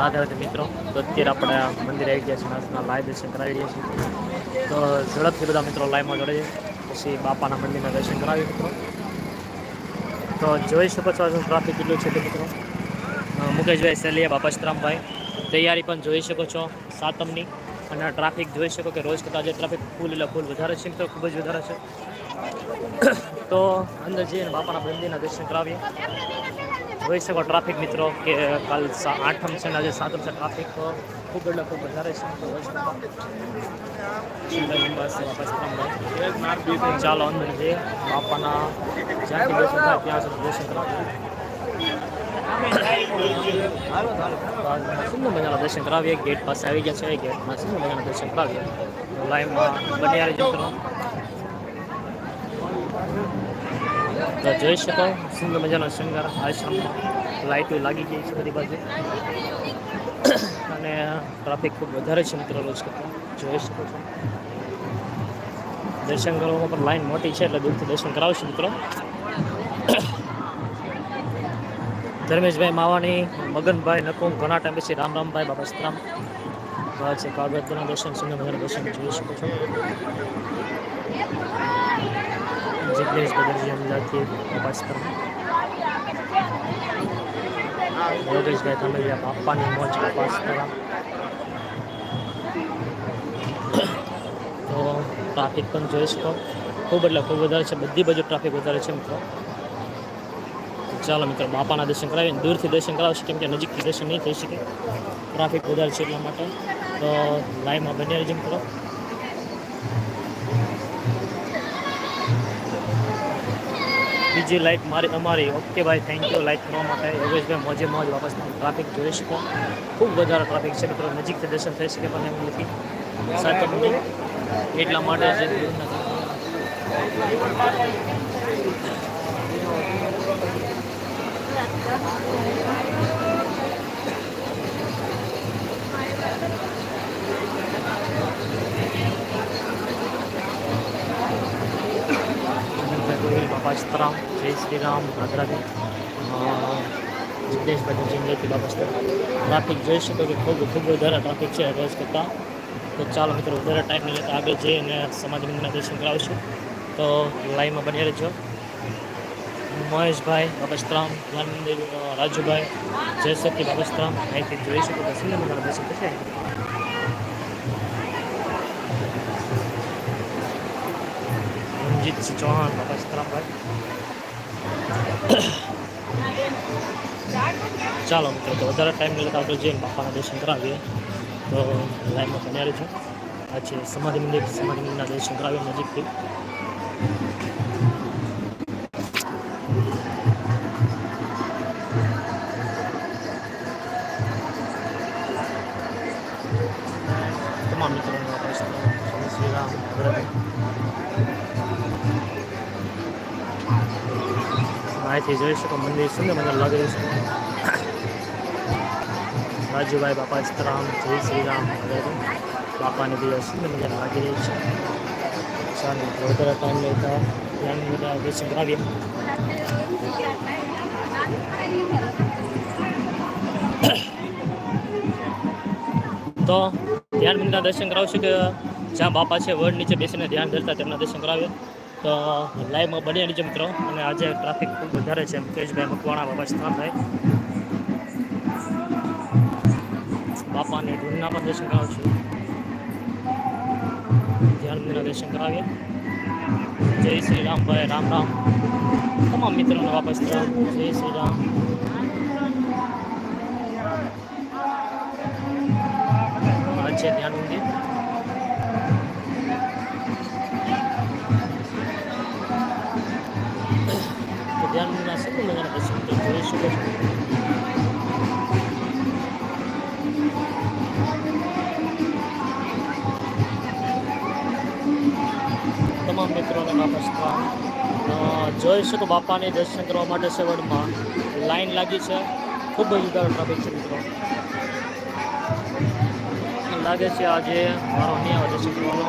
રાધે રાધે મિત્રો, તો અત્યારે આપણે મંદિરે આવી ગયા છીએ નાથના લાઈવ દર્શન કરાવી રહ્યા છીએ. તો ઝડપથી બધા મિત્રો લાઈવમાં જોડે પછી બાપાના મંદિરના દર્શન કરાવીએ મિત્રો. તો જોઈ શકો છો ટ્રાફિક કેટલું છે તે મિત્રો. મુકેશભાઈ સેલિયા બાપાશ્રામભાઈ તૈયારી પણ જોઈ શકો છો સાતમની. અને ટ્રાફિક જોઈ શકો કે રોજ કરતાં જે ટ્રાફિક ફૂલ એટલે ફૂલ વધારે છે મિત્રો ખૂબ જ વધારે છે. તો અંદર જઈને બાપાના મંદિરના દર્શન કરાવીએ. જોઈ શકો ટ્રાફિક મિત્રો કે કાલ આઠમ છે ને આજે સાતમ છે. ટ્રાફિક ખૂબ એટલે ખૂબ વધારે છે. ચાલો, અંદર જઈએ. બાપાના જ્યાંથી દર્શન થાય ત્યાં સુધી દર્શન કરાવીએ સુંદર મજાના દર્શન કરાવીએ. ગેટ પાસે આવી ગયા છે, ગેટમાં સુંદર મજાના દર્શન કરાવીએ. લાઈનમાં બની આવી તો જોઈ શકો, સુંદર મજાનો શૃંગાર આશ્રમમાં લાઇટો લાગી ગઈ છે બધી બાજુ. અને ટ્રાફિક ખૂબ વધારે છે મિત્રો રોજ કરતાં. જોઈ શકો છો. દર્શન કરવામાં પણ લાઈન મોટી છે, એટલે દૂરથી દર્શન કરાવશું મિત્રો. ધર્મેશભાઈ માવાણી મગનભાઈ નકુમ ઘણા ટાઈમ પછી રામ રામભાઈ બાબા સતરામ છે કાગળના દર્શન, સુંદર મજાના દર્શન, જોઈ શકો છો. જિગ્નેશ બદરજી અમદાવાદથી બાબા સીતારામ યોગેશભાઈ તમે બાપાની મોજ બાબા સીતારામ તો ટ્રાફિક પણ જોઈ શકો ખૂબ એટલે ખૂબ વધારે છે, બધી બાજુ ટ્રાફિક વધારે છે, મિત્રો. ચાલો, મિત્રો, બાપાના દર્શન કરાવીને દૂરથી દર્શન કરાવશે, કેમ કે નજીકથી દર્શન નહીં થઈ શકે. ટ્રાફિક વધારે છે એટલા માટે. તો લાઈવમાં બની રહેજો, મિત્રો. બીજી લાઈફ મારી અમારી. ઓકે ભાઈ થેન્ક યુ લાઈફ કરવા માટે યોગેશભાઈ મોજે મોજ. વાપસ ટ્રાફિક જોઈ શકો. ખૂબ વધારે ટ્રાફિક છે મિત્રો. નજીકથી દર્શન થઈ શકે પણ એમ નથી. સાતમની એટલા માટે જ ગોહિલ બાબા સીતારામ, જય શ્રી રામ રાધરાધે જિગ્નેશભાઈ જિંદગી બાબા સીતારામ. ટ્રાફિક જોઈ શકો કે ખૂબ ખૂબ વધારે ટ્રાફિક છે રોજ કરતાં. તો ચાલો મિત્રો, વધારે ટાઈમ નહીં લેતા, આગળ જઈ અને સમાજ મંદિરના દર્શન કરાવશું. તો લાઈનમાં બની રહેજો. મહેશભાઈ બાબસ્તરામ ધ્યાન મંદિર જય શક્તિ જયશક્તિ બાબસ્તરામ અહીંથી જોઈ શકો કે સુંદર મજાના દર્શન થશે. રણજીતસિંહ ચૌહાણ ચાલો મિત્રો, તો વધારે ટાઈમ નહીં લેતા આગળ જઈને બાપાના દર્શન કરાવીએ. તો લાઈનમાં બન્યા રહેજો આ છે સમાધિ મંદિર, સમાધિ મંદિરના દર્શન કરાવીએ નજીકથી. અહીંથી જોઈ શકો, મંદિર સુંદર મજા લાગેલું છે. રાજુભાઈ બાપા સીતારામ, જય શ્રી રામ બાપાને દિવસ સુંદર મજા લાગી રહી છે. ચાલો વધારે ટાઈમ લેતા ધ્યાન બધા દર્શન કરાવીએ. તો ધ્યાન મંદિરના દર્શન કરાવશું કે જ્યાં બાપા છે, વડ નીચે બેસીને ધ્યાન ધરતા તેમના દર્શન કરાવીએ. તો લાઈવમાં બની છે મિત્રો. અને આજે ટ્રાફિક ખૂબ વધારે છે મુકેશભાઈ મકવાણા, બાબા સ્થાનભાઈ બાપાની ધૂનના પણ દર્શન કરાવું ધ્યાન મંદિરના દર્શન કરાવીએ. જય શ્રી રામભાઈ રામ રામ. તમામ મિત્રોને વાપસ થયા જય શ્રી રામ આજે ધ્યાન મંદિર તમામ મિત્રોને અ, જોઈ શકો બાપાને દર્શન કરવા માટે સેવડમાં લાઈન લાગી છે. ખૂબ જ વધારે ટ્રાફિક છે મિત્રો. લાગે છે આજે મારો અહીંયા દર્શન કરવાનો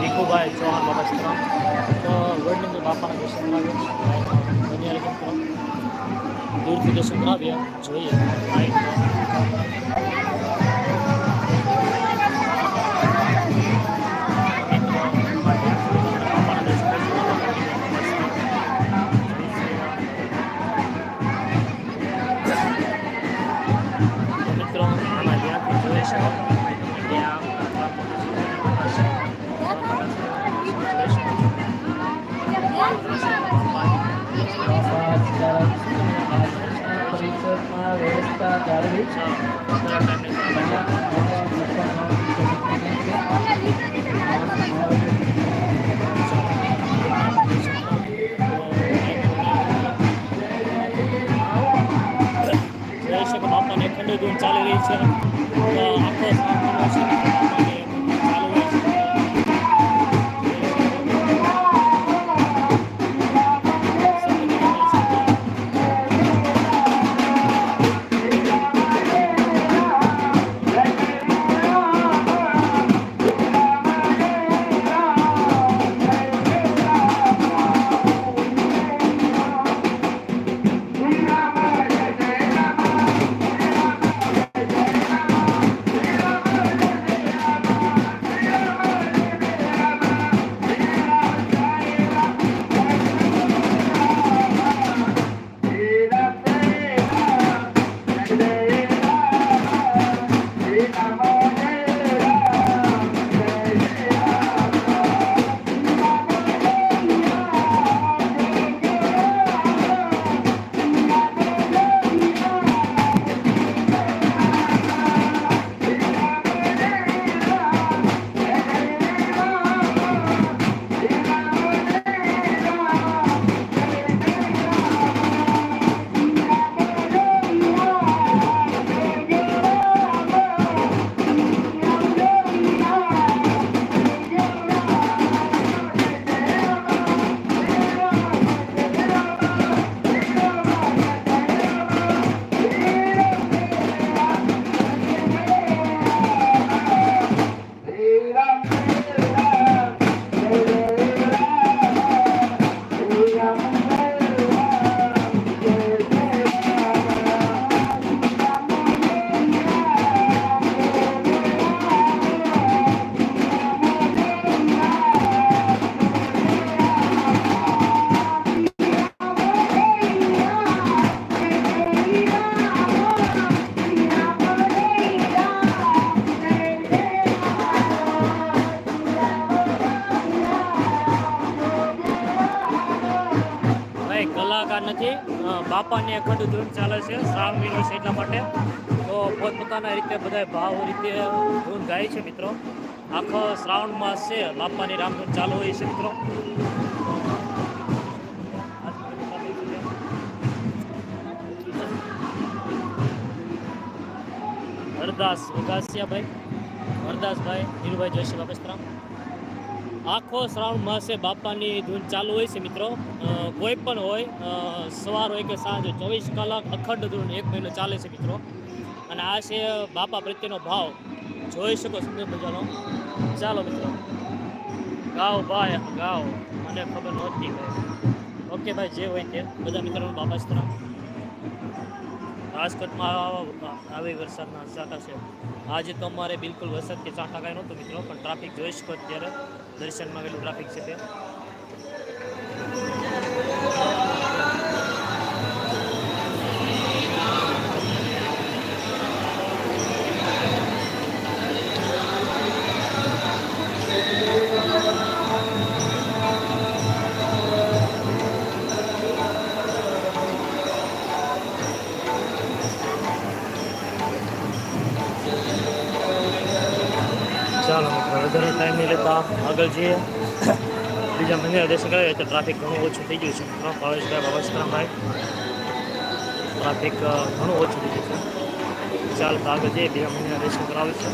ભીખુભાઈ ચૌહાણ બાબા. તો વડનગર બાપાના દર્શન કરાવ્યો દૂરથી દર્શન કરાવ્યા જોઈએ. આમાં ધ્યાનથી જોઈ શકો જોઈ અ, બાપાની અખંડ ધૂન ચાલે છે શ્રાવણ મહિનો છે એટલા માટે. તો પોતપોતાના રીતે બધા ભાવ રીતે ધૂન ગાય છે મિત્રો. આખો શ્રાવણ માસ છે બાપાની રામધૂન ચાલુ હોય છે મિત્રો. હરદાસ વિકાસિયાભાઈ હરદાસભાઈ ધીરુભાઈ જોશી બાપસ્તરામ આખો શ્રાવણ માસે બાપાની ધૂન ચાલુ હોય છે મિત્રો. કોઈ પણ હોય સવાર હોય કે સાંજ ચોવીસ કલાક અખંડ ધૂન એક મહિનો ચાલે છે મિત્રો. અને આ છે બાપા પ્રત્યેનો ભાવ. જોઈ શકો સુંદર મજાનો ચાલો મિત્રો. ગાઓ ભાઈ, ગાઓ. મને ખબર નહોતી ભાઈ. ઓકે ભાઈ, જે હોય તે. બધા મિત્રો બાપા સ્ત્રા રાજકોટમાં આવા- વરસાદના છાંટા છે. આજે તો અમારે બિલકુલ વરસાદ કે છાંટા કાંઈ નહોતું મિત્રો, પણ ટ્રાફિક જોઈ શકો અત્યારે. દર્શનમાં કેટલું ટ્રાફિક છે તે. વધારે ટાઈમ નહીં લેતા આગળ જઈએ. બીજા મંદિર દર્શન કરાવીએ તો ટ્રાફિક ઘણું ઓછું થઈ ગયું છે. મિત્રો ભાવેશભાઈ ભાવેશકરમભાઈ ટ્રાફિક ઘણું ઓછું થઈ ગયું છે. ચાલો, તો આગળ જઈએ. બીજા મંદિરના દર્શન કરાવે છે.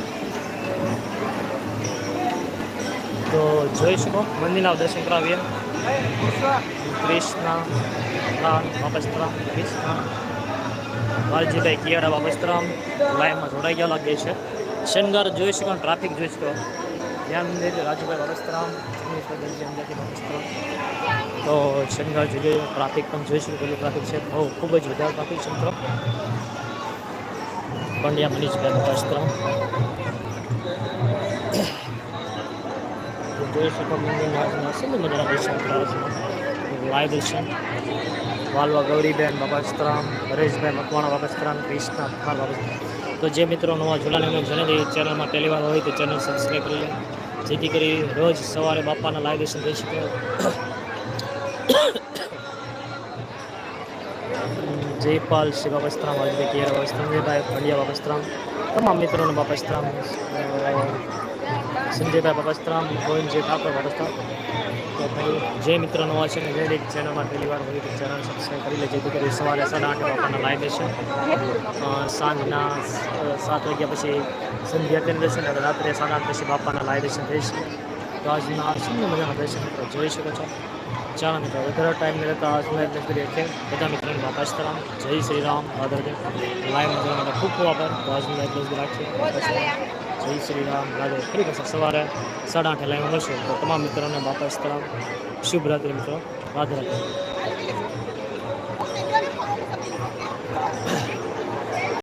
તો જોઈ શકો મંદિરના દર્શન કરાવીએ. કૃષ્ણ, રામ, બાપસ્તરામ, કૃષ્ણ. વાલજીભાઈ કિયાડા બાપસ્તરામ. લાઈનમાં જોડાઈ ગયા લાગે છે. શનગાર જોઈ શકો ટ્રાફિક જોઈ શકો મંદિર રાજુભાઈ વરસ્તરામ જિગ્નેશ્વર દરજી અંદરથી વરસ્તરામ. તો શનિવાર જોઈએ ટ્રાફિક પણ જોઈશું પેલું ટ્રાફિક છે. બહુ, ખૂબ જ વધારે ટ્રાફિક છે, મિત્રો. પંડ્યા મનીષભાઈ વરસ્તરામ. તો જોઈ શકો મંદિરના સુંદર મજાના દર્શન કરાવે લાઈવ દર્શન. વાલવા ગૌરીબેન બાબાસ્તરામ હરેશભાઈ મકવાણા બાબાસ્તરામ કૃષ્ણા પહાડ બાબા તો જે મિત્રો નવા જોડાને જણાવી ચેનલમાં પહેલી વાર હોય તો ચેનલ સબસ્ક્રાઈબ કરી લે. જેથી કરી રોજ સવારે બાપાના લાઈવ દર્શન થઈ શકે જયપાલ શ્રી બાપસ્ત્રામ આજભાઈ કેરા બાબસ્તરામ જયભાઈ પંડ્યા બાબસ્તરામ તમામ મિત્રોને બાબસ્તરામ સંજયભાઈ બાબસ્તરામ ગોવિંદજી ઠાકોર બાબસ્તરામ તો ભાઈ, જે મિત્ર નવા છે ને જે ચેનલમાં પહેલી વાર હોય તો ચેનલ સબસ્ક્રાઈબ કરી લે જેથી કરી સવારે સાડા આઠ વાગ્યાના લાઈવ દેશે સાંજના સાત વાગ્યા પછી સંધ્યા તેમ દર્શન અને રાત્રે સાડા આઠ પછી બાપાના લાઈવ દર્શન થઈ તો આજના સુંદર મજાના દર્શન મિત્રો જોઈ શકો છો. ચાલો મિત્રો, વધારે ટાઈમ મળે તો આજના એટલે કરીએ કે બધા મિત્રોને સીતારામ, જય શ્રી રામ રાધે લાઈવ માટે ખૂબ ખૂબ આભાર. તો આજનું એટલે રાખીએ. જય શ્રી રામ રાધે ફરી પાછા સવારે સાડા આઠે લાઈવ મળશે. તો તમામ મિત્રોને બાપા સીતારામ શુભ રાત્રિ મિત્રો. રાધે રાધે.